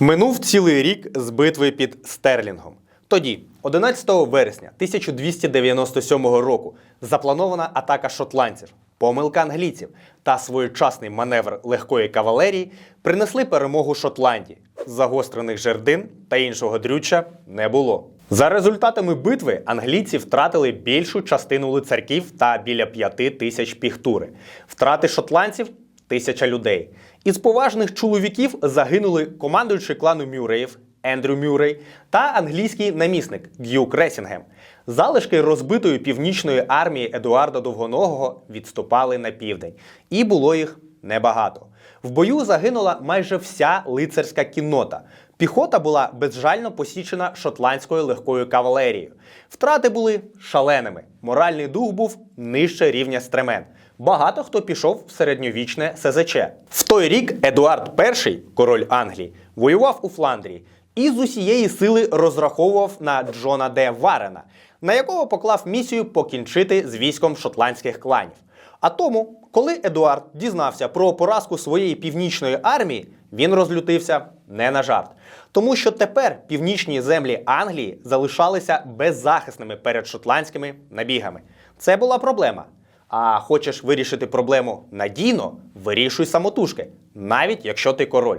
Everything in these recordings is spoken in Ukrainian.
Минув цілий рік з битви під Стерлінгом. Тоді, 11 вересня 1297 року, запланована атака шотландців, помилка англійців та своєчасний маневр легкої кавалерії принесли перемогу Шотландії. Загострених жердин та іншого дрюча не було. За результатами битви англійці втратили більшу частину лицарків та біля п'яти тисяч піхтури. Втрати шотландців тисяча людей. Із поважних чоловіків загинули командуючий клану Мюреїв Ендрю Мюррей та англійський намісник Г'ю Кресінгем. Залишки розбитої північної армії Едуарда Довгоногого відступали на південь, і було їх небагато. В бою загинула майже вся лицарська кіннота. Піхота була безжально посічена шотландською легкою кавалерією. Втрати були шаленими. Моральний дух був нижче рівня стремен. Багато хто пішов в середньовічне СЗЧ. В той рік Едуард І, король Англії, воював у Фландрії і з усієї сили розраховував на Джона Де Варена, на якого поклав місію покінчити з військом шотландських кланів. А тому, коли Едуард дізнався про поразку своєї північної армії, він розлютився не на жарт. Тому що тепер північні землі Англії залишалися беззахисними перед шотландськими набігами. Це була проблема. А хочеш вирішити проблему надійно, вирішуй самотужки, навіть якщо ти король.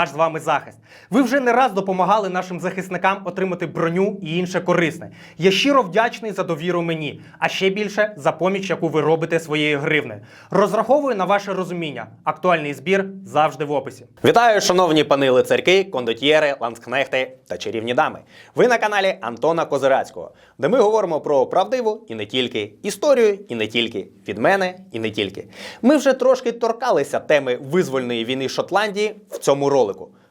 наш з вами захист. Ви вже не раз допомагали нашим захисникам отримати броню і інше корисне. Я щиро вдячний за довіру мені, а ще більше за поміч, яку ви робите своєю гривнею. Розраховую на ваше розуміння. Актуальний збір завжди в описі. Вітаю, шановні пани лицарки, кондотьєри, ланскнехти та чарівні дами. Ви на каналі Антона Козирацького, де ми говоримо про правдиву і не тільки історію, і не тільки від мене, і не тільки. Ми вже трошки торкалися теми визвольної війни Шотландії в цьому ролику.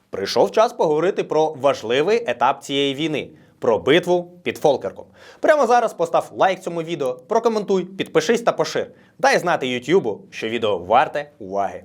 Прийшов час поговорити про важливий етап цієї війни. Про битву під Фолкерком. Прямо зараз постав лайк цьому відео, прокоментуй, підпишись та пошир. Дай знати Ютубу, що відео варте уваги.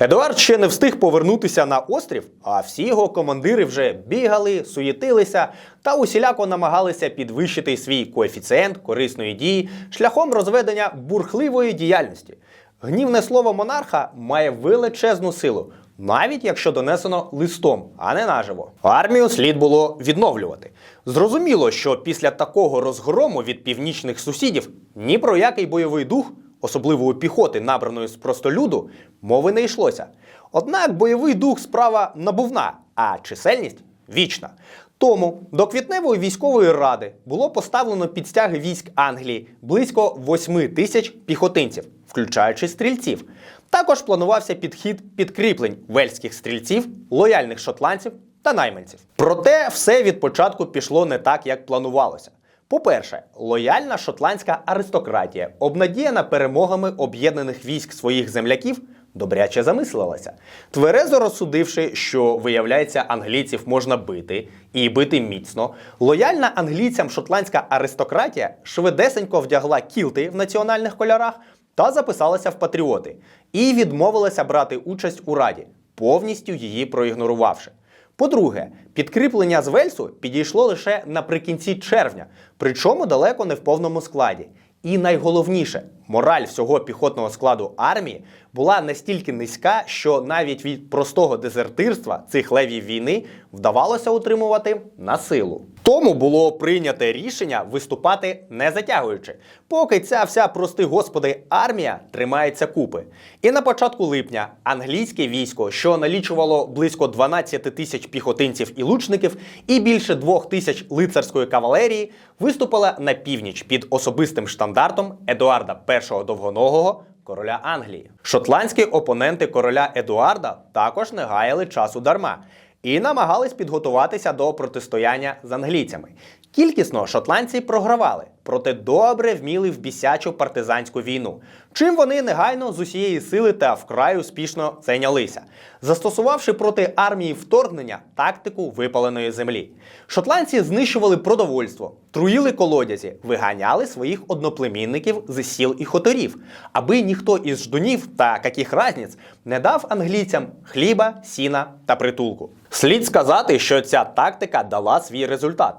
Едуард ще не встиг повернутися на острів, а всі його командири вже бігали, суєтилися та усіляко намагалися підвищити свій коефіцієнт корисної дії шляхом розведення бурхливої діяльності. Гнівне слово монарха має величезну силу, навіть якщо донесено листом, а не наживо. Армію слід було відновлювати. Зрозуміло, що після такого розгрому від північних сусідів ні про який бойовий дух особливо у піхоти, набраної з простолюду, мови не йшлося. Однак бойовий дух справа набувна, а чисельність вічна. Тому до квітневої військової ради було поставлено під стяги військ Англії близько 8 тисяч піхотинців, включаючи стрільців. Також планувався підхід підкріплень вельських стрільців, лояльних шотландців та найманців. Проте все від початку пішло не так, як планувалося. По-перше, лояльна шотландська аристократія, обнадіяна перемогами об'єднаних військ своїх земляків, добряче замислилася, тверезо розсудивши, що, виявляється, англійців можна бити і бити міцно. Лояльна англійцям шотландська аристократія швидесенько вдягла кілти в національних кольорах та записалася в патріоти, і відмовилася брати участь у раді, повністю її проігнорувавши. По-друге, підкріплення з Вельсу підійшло лише наприкінці червня, причому далеко не в повному складі. І найголовніше, мораль всього піхотного складу армії була настільки низька, що навіть від простого дезертирства цих левів війни вдавалося утримувати на силу. Тому було прийняте рішення виступати не затягуючи, поки ця вся, прости господи, армія тримається купи. І на початку липня англійське військо, що налічувало близько 12 тисяч піхотинців і лучників, і більше 2 тисяч лицарської кавалерії, виступило на північ під особистим штандартом Едуарда І Довгоногого. Короля Англії. Шотландські опоненти короля Едуарда також не гаяли часу дарма і намагались підготуватися до протистояння з англійцями. Кількісно шотландці програвали, проте добре вміли в бісячу партизанську війну. Чим вони негайно з усієї сили та вкрай успішно зайнялися, застосувавши проти армії вторгнення тактику випаленої землі. Шотландці знищували продовольство, труїли колодязі, виганяли своїх одноплемінників з сіл і хуторів, аби ніхто із ждунів та каких разниць не дав англійцям хліба, сіна та притулку. Слід сказати, що ця тактика дала свій результат.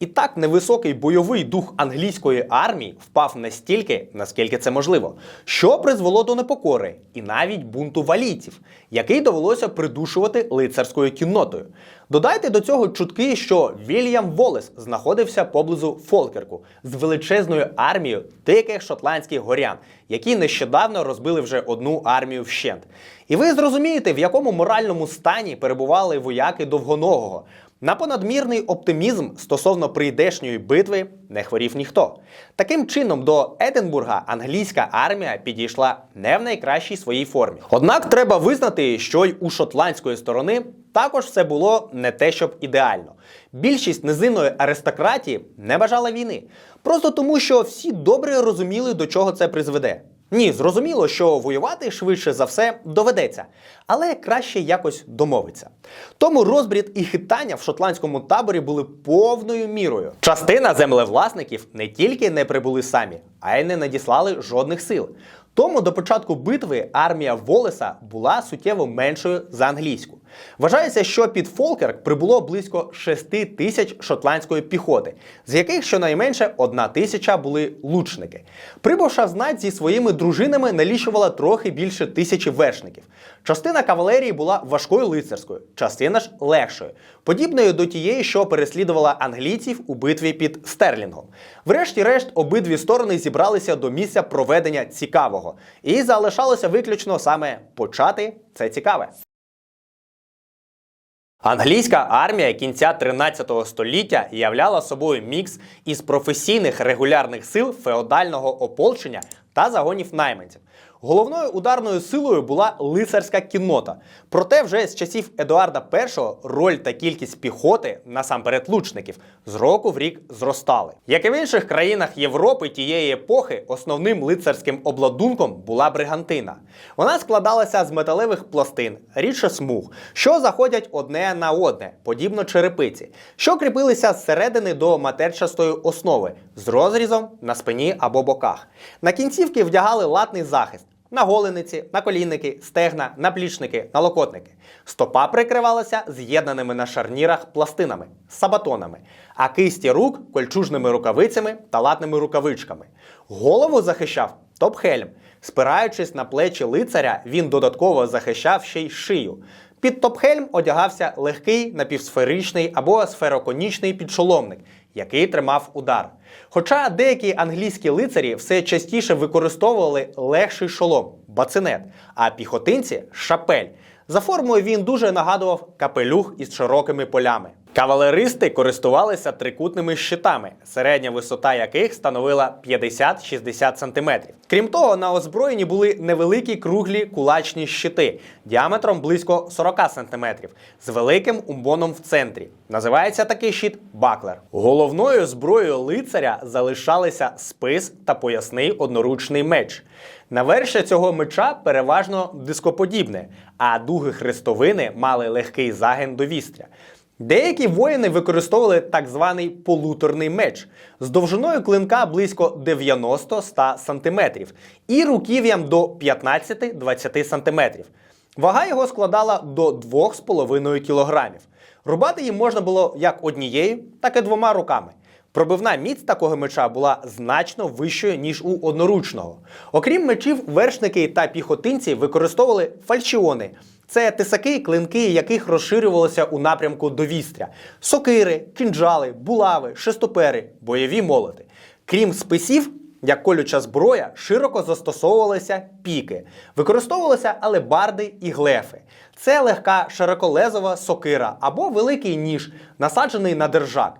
І так невисокий бойовий дух англійської армії впав настільки, наскільки це можливо, що призвело до непокори і навіть бунту валійців, який довелося придушувати лицарською кіннотою. Додайте до цього чутки, що Вільям Волес знаходився поблизу Фолкерку з величезною армією диких шотландських горян, які нещодавно розбили вже одну армію вщент. І ви зрозумієте, в якому моральному стані перебували вояки довгоногого. На понадмірний оптимізм стосовно прийдешньої битви не хворів ніхто. Таким чином, до Единбурга англійська армія підійшла не в найкращій своїй формі. Однак треба визнати, що й у шотландської сторони також все було не те, щоб ідеально. Більшість низинної аристократії не бажала війни, просто тому, що всі добре розуміли, до чого це призведе. Ні, зрозуміло, що воювати швидше за все доведеться, але краще якось домовиться. Тому розбрід і хитання в шотландському таборі були повною мірою. Частина землевласників не тільки не прибули самі, а й не надіслали жодних сил. Тому до початку битви армія Волеса була суттєво меншою за англійську. Вважається, що під Фолкерк прибуло близько 6 тисяч шотландської піхоти, з яких щонайменше одна тисяча були лучники. Прибувша знать зі своїми дружинами налічувала трохи більше тисячі вершників. Частина кавалерії була важкою лицарською, частина ж легшою, подібною до тієї, що переслідувала англійців у битві під Стерлінгом. Врешті-решт, обидві сторони зібралися до місця проведення цікавого, і залишалося виключно саме почати це цікаве. Англійська армія кінця 13 століття являла собою мікс із професійних регулярних сил феодального ополчення та загонів найманців. Головною ударною силою була лицарська кіннота. Проте вже з часів Едуарда І роль та кількість піхоти, насамперед лучників, з року в рік зростали. Як і в інших країнах Європи тієї епохи, основним лицарським обладунком була бригантина. Вона складалася з металевих пластин, рідше смуг, що заходять одне на одне, подібно черепиці, що кріпилися зсередини до матерчастої основи з розрізом на спині або боках. На кінцівки вдягали латний захист. На голениці, на колінники, стегна, наплічники, налокотники. Стопа прикривалася з'єднаними на шарнірах пластинами, сабатонами, а кисті рук кольчужними рукавицями та латними рукавичками. Голову захищав топхельм. Спираючись на плечі лицаря, він додатково захищав ще й шию. Під топхельм одягався легкий напівсферичний або сфероконічний підшоломник, який тримав удар. Хоча деякі англійські лицарі все частіше використовували легший шолом бацинет, а піхотинці шапель. За формою він дуже нагадував капелюх із широкими полями. Кавалеристи користувалися трикутними щитами, середня висота яких становила 50-60 см. Крім того, на озброєнні були невеликі круглі кулачні щити діаметром близько 40 см з великим умбоном в центрі. Називається такий щит баклер. Головною зброєю лицаря залишалися спис та поясний одноручний меч. Навершя цього меча переважно дископодібне, а дуги хрестовини мали легкий загин до вістря. Деякі воїни використовували так званий полуторний меч з довжиною клинка близько 90-100 см і руків'ям до 15-20 см. Вага його складала до 2,5 кг. Рубати їм можна було як однією, так і двома руками. Пробивна міць такого меча була значно вищою, ніж у одноручного. Окрім мечів, вершники та піхотинці використовували фальшіони. Це тисаки, клинки, яких розширювалося у напрямку до вістря, сокири, кинджали, булави, шестопери, бойові молоти. Крім списів, як колюча зброя, широко застосовувалися піки. Використовувалися алебарди і глефи. Це легка широколезова сокира або великий ніж, насаджений на держак.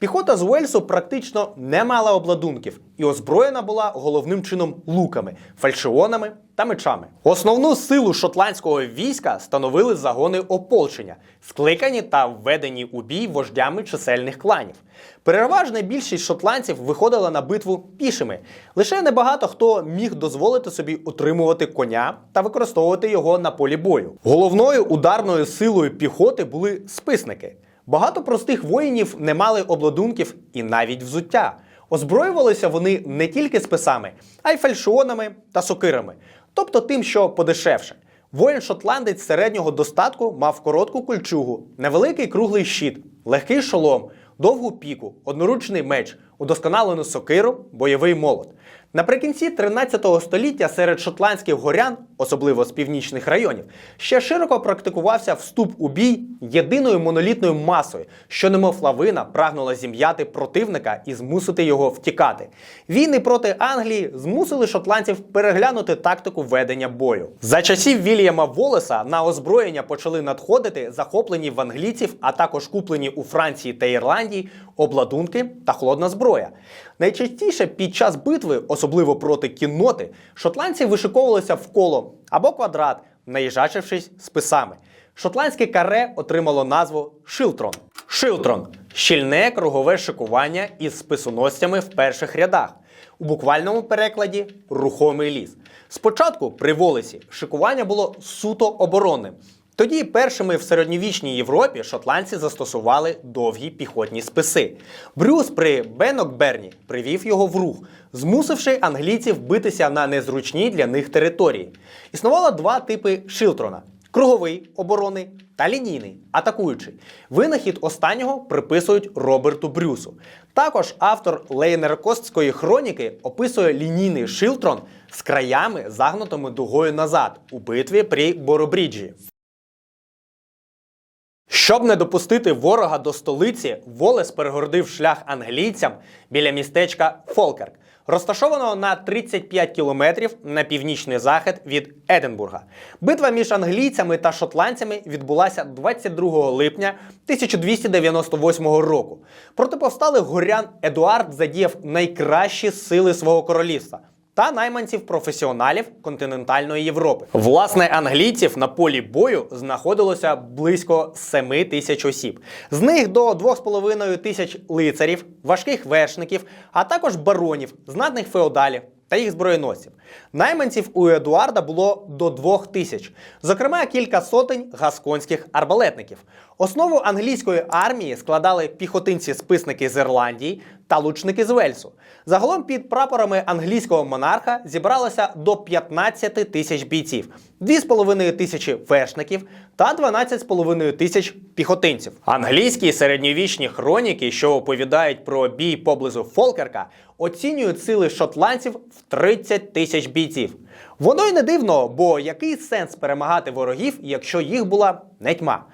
Піхота з Уельсу практично не мала обладунків і озброєна була головним чином луками, фальшіонами та мечами. Основну силу шотландського війська становили загони ополчення, скликані та введені у бій вождями чисельних кланів. Переважна більшість шотландців виходила на битву пішими. Лише небагато хто міг дозволити собі утримувати коня та використовувати його на полі бою. Головною ударною силою піхоти були списники. Багато простих воїнів не мали обладунків і навіть взуття. Озброювалися вони не тільки списами, а й фальшіонами та сокирами, тобто тим, що подешевше. Воїн шотландець середнього достатку мав коротку кольчугу, невеликий круглий щит, легкий шолом, довгу піку, одноручний меч, удосконалену сокиру, бойовий молот. Наприкінці 13 століття серед шотландських горян, особливо з північних районів, ще широко практикувався вступ у бій єдиною монолітною масою, що немов лавина прагнула зім'яти противника і змусити його втікати. Війни проти Англії змусили шотландців переглянути тактику ведення бою. За часів Вільяма Волеса на озброєння почали надходити захоплені в англійців, а також куплені у Франції та Ірландії обладунки та холодна зброя. Найчастіше під час битви, особливо проти кінноти, шотландці вишиковувалися в коло або квадрат, наїжачившись списами. Шотландське каре отримало назву Шилтрон. Шилтрон щільне кругове шикування із списоносцями в перших рядах. У буквальному перекладі рухомий ліс. Спочатку при Волесі шикування було суто оборонним. Тоді першими в середньовічній Європі шотландці застосували довгі піхотні списи. Брюс при Бенокберні привів його в рух, змусивши англійців битися на незручній для них території. Існувало два типи Шилтрона: круговий оборонний та лінійний атакуючий. Винахід останнього приписують Роберту Брюсу. Також автор Лейнеркостської хроніки описує лінійний Шилтрон з краями загнутими дугою назад у битві при Боробріджі. Щоб не допустити ворога до столиці, Волес перегородив шлях англійцям біля містечка Фолкерк, розташованого на 35 кілометрів на північний захід від Единбурга. Битва між англійцями та шотландцями відбулася 22 липня 1298 року. Проти повсталих горян Едуард задіяв найкращі сили свого королівства та найманців професіоналів континентальної Європи. Власне, англійців на полі бою знаходилося близько 7 тисяч осіб. З них до 2,5 тисяч лицарів, важких вершників, а також баронів, знатних феодалів та їх зброєносців. Найманців у Едуарда було до двох тисяч, зокрема кілька сотень гасконських арбалетників. Основу англійської армії складали піхотинці-списники з Ірландії та лучники з Вельсу. Загалом під прапорами англійського монарха зібралося до 15 тисяч бійців, 2,5 тисячі вершників та 12,5 тисяч піхотинців. Англійські середньовічні хроніки, що оповідають про бій поблизу Фолкерка, оцінюють сили шотландців в 30 тисяч бійців. Воно й не дивно, бо який сенс перемагати ворогів, якщо їх була не тьма?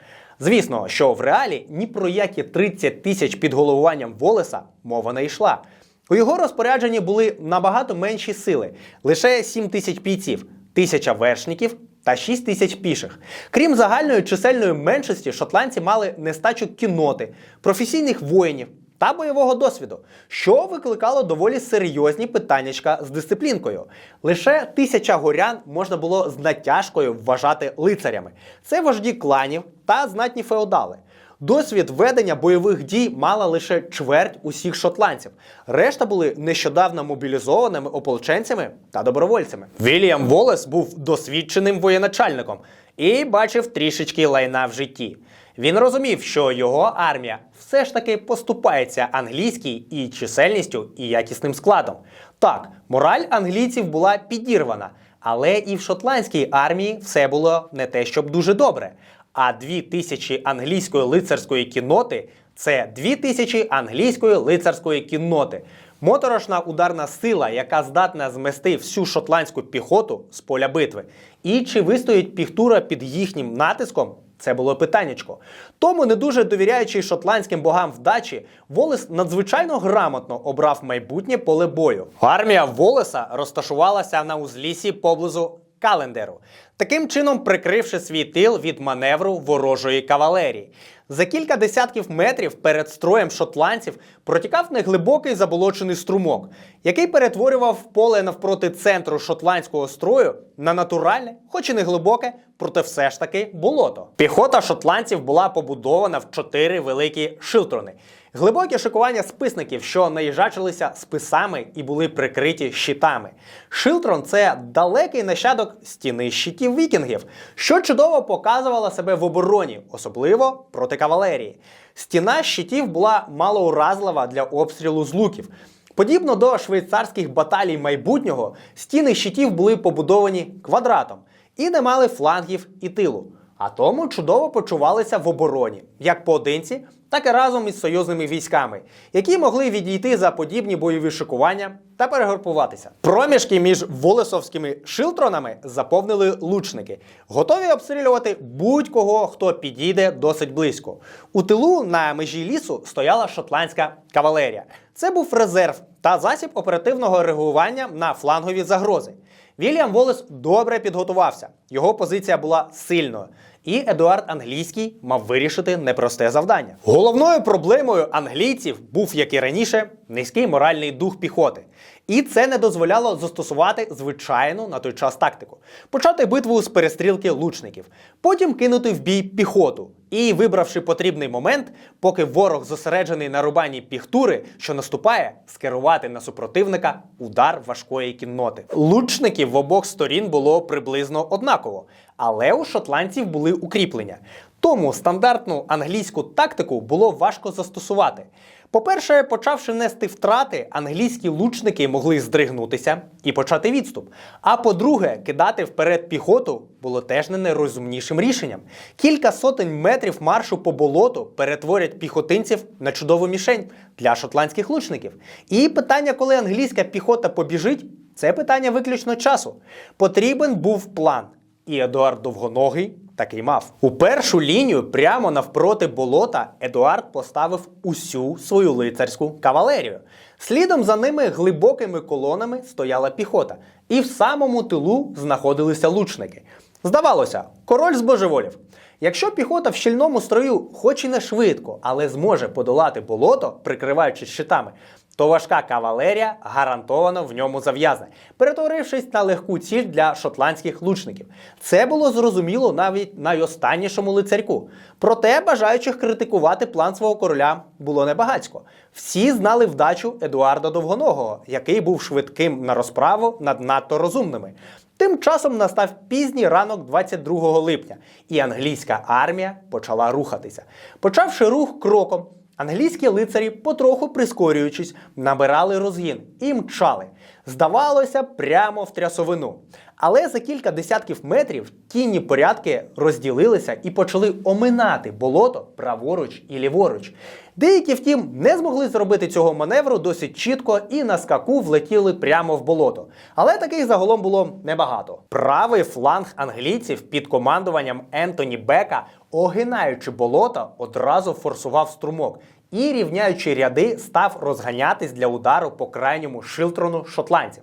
Звісно, що в реалі ні про які 30 тисяч під головуванням Волеса мова не йшла. У його розпорядженні були набагато менші сили лише 7 тисяч бійців, тисяча вершників та 6 тисяч піших. Крім загальної чисельної меншості, шотландці мали нестачу кінноти, професійних воїнів та бойового досвіду, що викликало доволі серйозні питаннячка з дисциплінкою. Лише тисяча горян можна було з натяжкою вважати лицарями. Це вожді кланів та знатні феодали. Досвід ведення бойових дій мала лише чверть усіх шотландців. Решта були нещодавно мобілізованими ополченцями та добровольцями. Вільям Волес був досвідченим воєначальником і бачив трішечки лайна в житті. Він розумів, що його армія все ж таки поступається англійській і чисельністю, і якісним складом. Так, мораль англійців була підірвана, але і в шотландській армії все було не те, щоб дуже добре. А дві тисячі англійської лицарської кінноти це дві тисячі англійської лицарської кінноти. Моторошна ударна сила, яка здатна змести всю шотландську піхоту з поля битви. І чи вистоїть піхтура під їхнім натиском? Це було питаннячко. Тому, не дуже довіряючи шотландським богам вдачі, Волес надзвичайно грамотно обрав майбутнє поле бою. Армія Волеса розташувалася на узлісі поблизу Календеру. Таким чином прикривши свій тил від маневру ворожої кавалерії. За кілька десятків метрів перед строєм шотландців протікав неглибокий заболочений струмок, який перетворював поле навпроти центру шотландського строю на натуральне, хоч і не глибоке, проте все ж таки болото. Піхота шотландців була побудована в чотири великі шилтрони. Глибокі шикування списників, що наїжачилися списами і були прикриті щитами. Шилтрон це далекий нащадок стіни щитів вікінгів, що чудово показувала себе в обороні, особливо проти кавалерії. Стіна щитів була малоуразлива для обстрілу з луків. Подібно до швейцарських баталій майбутнього, стіни щитів були побудовані квадратом і не мали флангів і тилу. А тому чудово почувалися в обороні, як поодинці, так і разом із союзними військами, які могли відійти за подібні бойові шикування та перегрупуватися. Проміжки між волесовськими шилтронами заповнили лучники, готові обстрілювати будь-кого, хто підійде досить близько. У тилу на межі лісу стояла шотландська кавалерія. Це був резерв та засіб оперативного реагування на флангові загрози. Вільям Волес добре підготувався. Його позиція була сильною. І Едуард Англійський мав вирішити непросте завдання. Головною проблемою англійців був, як і раніше, низький моральний дух піхоти. І це не дозволяло застосувати звичайну на той час тактику: почати битву з перестрілки лучників, потім кинути в бій піхоту. І, вибравши потрібний момент, поки ворог зосереджений на рубанні піхтури, що наступає, скерувати на супротивника удар важкої кінноти. Лучників в обох сторін було приблизно однаково, але у шотландців були укріплення. Тому стандартну англійську тактику було важко застосувати. По-перше, почавши нести втрати, англійські лучники могли здригнутися і почати відступ. А по-друге, кидати вперед піхоту було теж не найрозумнішим рішенням. Кілька сотень метрів маршу по болоту перетворять піхотинців на чудову мішень для шотландських лучників. І питання, коли англійська піхота побіжить, це питання виключно часу. Потрібен був план. І Едуард Довгоногий такий мав. У першу лінію, прямо навпроти болота, Едуард поставив усю свою лицарську кавалерію. Слідом за ними глибокими колонами стояла піхота, і в самому тилу знаходилися лучники. Здавалося, король збожеволів. Якщо піхота в щільному строю, хоч і не швидко, але зможе подолати болото, прикриваючись щитами, то важка кавалерія гарантовано в ньому зав'язне, перетворившись на легку ціль для шотландських лучників. Це було зрозуміло навіть найостаннішому лицарьку. Проте бажаючих критикувати план свого короля було небагацько. Всі знали вдачу Едуарда Довгоногого, який був швидким на розправу над надто розумними. Тим часом настав пізній ранок 22 липня, і англійська армія почала рухатися. Почавши рух кроком, англійські лицарі, потроху прискорюючись, набирали розгін і мчали. Здавалося, прямо в трясовину. Але за кілька десятків метрів кінні порядки розділилися і почали оминати болото праворуч і ліворуч. Деякі, втім, не змогли зробити цього маневру досить чітко і на скаку влетіли прямо в болото. Але таких загалом було небагато. Правий фланг англійців під командуванням Ентоні Бека, огинаючи болото, одразу форсував струмок. І, рівняючи ряди, став розганятись для удару по крайньому шилтрону шотландців.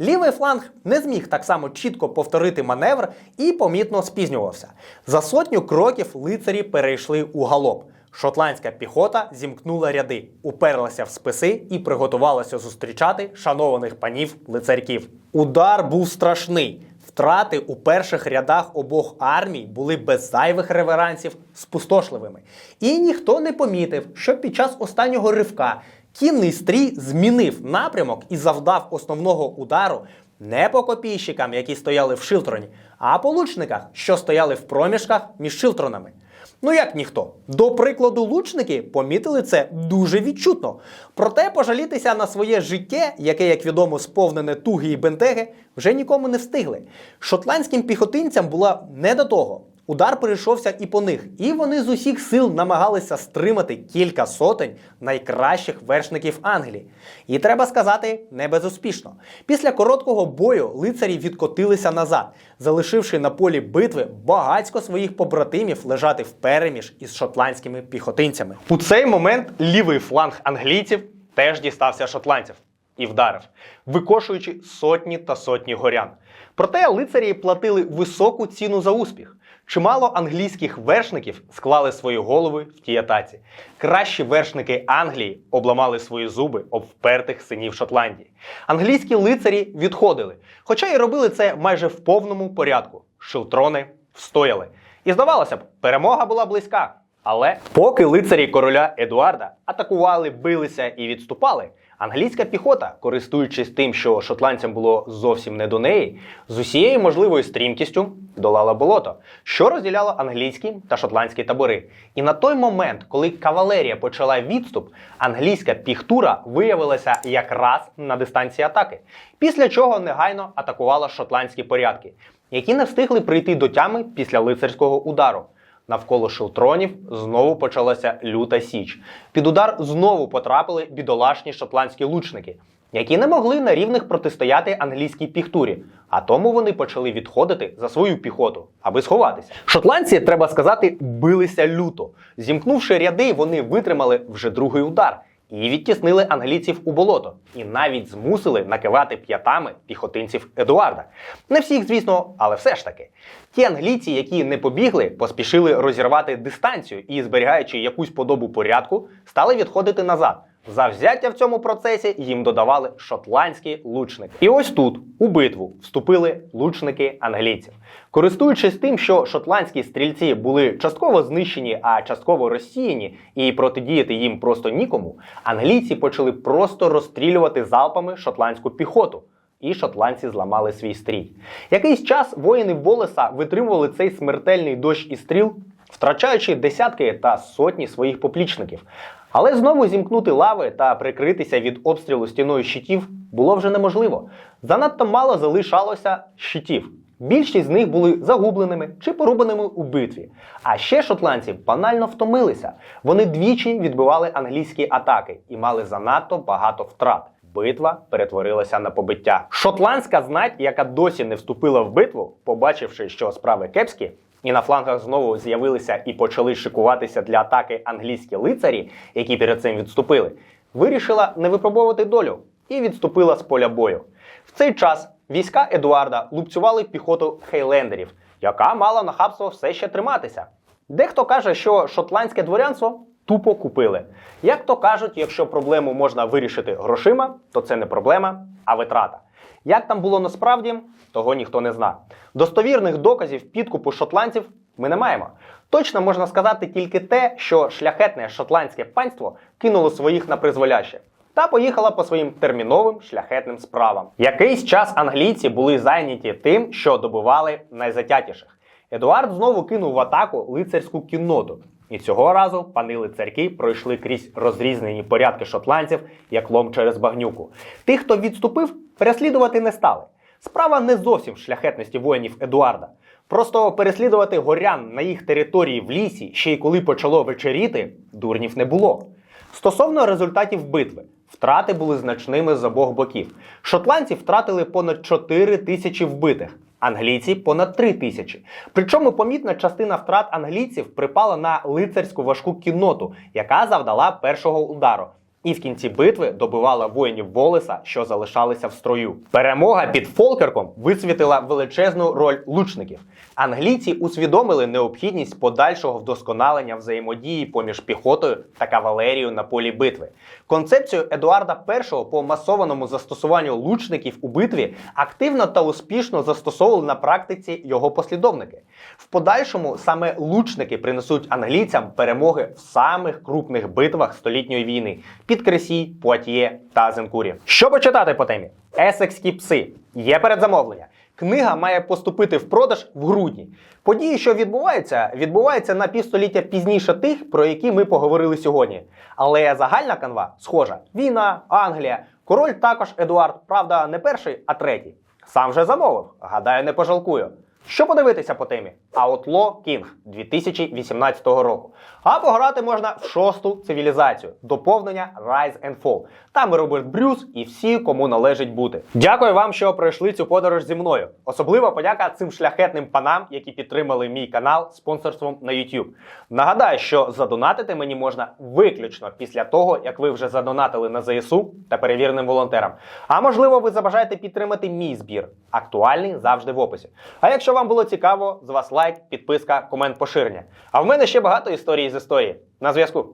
Лівий фланг не зміг так само чітко повторити маневр і помітно спізнювався. За сотню кроків лицарі перейшли у галоп. Шотландська піхота зімкнула ряди, уперлася в списи і приготувалася зустрічати шанованих панів лицарьків. Удар був страшний. Втрати у перших рядах обох армій були без зайвих реверансів спустошливими. І ніхто не помітив, що під час останнього ривка кінний стрій змінив напрямок і завдав основного удару не по копійщикам, які стояли в Шилтроні, а по лучниках, що стояли в проміжках між Шилтронами. Ну як ніхто. До прикладу, лучники помітили це дуже відчутно. Проте пожалітися на своє життя, яке, як відомо, сповнене туги і бентеги, вже нікому не встигли. Шотландським піхотинцям була не до того. Удар перейшовся і по них, і вони з усіх сил намагалися стримати кілька сотень найкращих вершників Англії. І треба сказати, не безуспішно. Після короткого бою лицарі відкотилися назад, залишивши на полі битви багацько своїх побратимів лежати впереміж із шотландськими піхотинцями. У цей момент лівий фланг англійців теж дістався шотландців. і вдарив, викошуючи сотні та сотні горян. Проте лицарі платили високу ціну за успіх. Чимало англійських вершників склали свої голови в тій атаці. Кращі вершники Англії обламали свої зуби об впертих синів Шотландії. Англійські лицарі відходили, хоча й робили це майже в повному порядку. Шилтрони встояли. І здавалося б, перемога була близька. Але поки лицарі короля Едуарда атакували, билися і відступали, англійська піхота, користуючись тим, що шотландцям було зовсім не до неї, з усією можливою стрімкістю долала болото, що розділяло англійські та шотландські табори. І на той момент, коли кавалерія почала відступ, англійська піхтура виявилася якраз на дистанції атаки, після чого негайно атакувала шотландські порядки, які не встигли прийти до тями після лицарського удару. Навколо шелтронів знову почалася люта січ. Під удар знову потрапили бідолашні шотландські лучники, які не могли на рівних протистояти англійській піхтурі, а тому вони почали відходити за свою піхоту, аби сховатися. Шотландці, треба сказати, билися люто. Зімкнувши ряди, вони витримали вже другий удар. І відтіснили англійців у болото, і навіть змусили накивати п'ятами піхотинців Едуарда. Не всіх, звісно, але все ж таки. Ті англійці, які не побігли, поспішили розірвати дистанцію і, зберігаючи якусь подобу порядку, стали відходити назад. Завзяття в цьому процесі їм додавали шотландські лучники. І ось тут, у битву, вступили лучники англійців. Користуючись тим, що шотландські стрільці були частково знищені, а частково розсіяні, і протидіяти їм просто нікому, англійці почали просто розстрілювати залпами шотландську піхоту. І шотландці зламали свій стрій. Якийсь час воїни Волеса витримували цей смертельний дощ і стріл, втрачаючи десятки та сотні своїх поплічників. Але знову зімкнути лави та прикритися від обстрілу стіною щитів було вже неможливо. Занадто мало залишалося щитів. Більшість з них були загубленими чи порубаними у битві. А ще шотландці банально втомилися. Вони двічі відбивали англійські атаки і мали занадто багато втрат. Битва перетворилася на побиття. Шотландська знать, яка досі не вступила в битву, побачивши, що справи кепські, і на флангах знову з'явилися і почали шикуватися для атаки англійські лицарі, які перед цим відступили, вирішила не випробовувати долю і відступила з поля бою. В цей час війська Едуарда лупцювали піхоту хейлендерів, яка мала нахабство все ще триматися. Дехто каже, що шотландське дворянство тупо купили. Як то кажуть, якщо проблему можна вирішити грошима, то це не проблема, а витрата. Як там було насправді, того ніхто не зна. Достовірних доказів підкупу шотландців ми не маємо. Точно можна сказати тільки те, що шляхетне шотландське панство кинуло своїх на призволяще та поїхала по своїм терміновим шляхетним справам. Якийсь час англійці були зайняті тим, що добивали найзатятіших. Едуард знову кинув в атаку лицарську кінноту. І цього разу пани лицарки пройшли крізь розрізнені порядки шотландців, як лом через багнюку. Тих, хто відступив, переслідувати не стали. Справа не зовсім в шляхетності воїнів Едуарда. Просто переслідувати горян на їх території в лісі, ще й коли почало вечеріти, дурнів не було. Стосовно результатів битви, втрати були значними з обох боків. Шотландці втратили понад 4 тисячі вбитих, англійці понад 3 тисячі. Причому помітна частина втрат англійців припала на лицарську важку кінноту, яка завдала першого удару. І в кінці битви добивала воїнів Волеса, що залишалися в строю. Перемога під Фолкерком висвітила величезну роль лучників. Англійці усвідомили необхідність подальшого вдосконалення взаємодії поміж піхотою та кавалерією на полі битви. Концепцію Едуарда І по масованому застосуванню лучників у битві активно та успішно застосовували на практиці його послідовники. В подальшому саме лучники принесуть англійцям перемоги в самих крупних битвах столітньої війни під Кресі, Пуатьє та Азенкурі. Що почитати по темі? Есекські пси. Є передзамовлення. Книга має поступити в продаж в грудні. Події, що відбуваються, відбуваються на півстоліття пізніше тих, про які ми поговорили сьогодні. Але загальна канва схожа: війна, Англія, король також Едуард, правда, не перший, а третій. Сам же замовив. Гадаю, не пожалкую. Що подивитися по темі? Outlaw King 2018 року. А пограти можна в шосту цивілізацію доповнення Rise and Fall. Там і Роберт Брюс і всі, кому належить бути. Дякую вам, що пройшли цю подорож зі мною. Особлива подяка цим шляхетним панам, які підтримали мій канал спонсорством на YouTube. Нагадаю, що задонатити мені можна виключно після того, як ви вже задонатили на ЗСУ та перевіреним волонтерам. А можливо, ви забажаєте підтримати мій збір. Актуальний завжди в описі. А якщо вам було цікаво, з вас лайк, підписка, комент, поширення. А в мене ще багато історій з історії. На зв'язку.